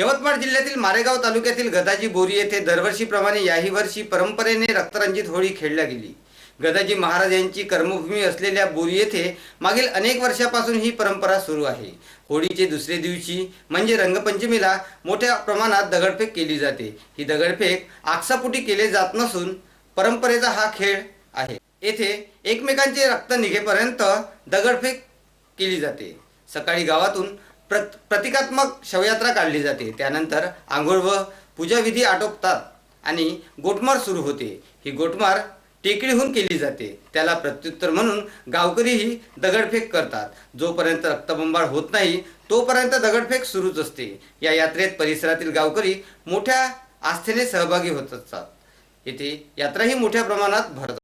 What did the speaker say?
यवतमाळ जिल्ह्यातील मारेगाव तालुक्यातील गदाजी बोरी येथे दरवर्षीप्रमाणे याही वर्षी परंपरेने रक्तरंजित होळी खेळल्या गेली. गदाजी महाराज यांची कर्मभूमी असलेल्या बोरी येथे मागील अनेक वर्षापासून ही परंपरा सुरू आहे. होळीचे दुसरे दिवशी म्हणजे रंगपंचमीला मोठ्या प्रमाणात दगडफेक केली जाते. ही दगडफेक आकसापुटी केले जात नसून परंपरेचा हा खेळ आहे. येथे एकमेकांचे रक्त निघेपर्यंत दगडफेक केली जाते. सकाळी गावातून प्रत प्रतिकात्मक शवयात्रा काढली जाते. त्यानंतर आंघोळ व पूजाविधी आटोपतात आणि गोटमार सुरू होते. ही गोटमार टेकडीहून केली जाते. त्याला प्रत्युत्तर म्हणून गावकरीही दगडफेक करतात. जोपर्यंत रक्तबंबाळ होत नाही तोपर्यंत दगडफेक सुरूच असते. या यात्रेत परिसरातील गावकरी मोठ्या आस्थेने सहभागी होत असतात. येथे यात्राही मोठ्या प्रमाणात भरत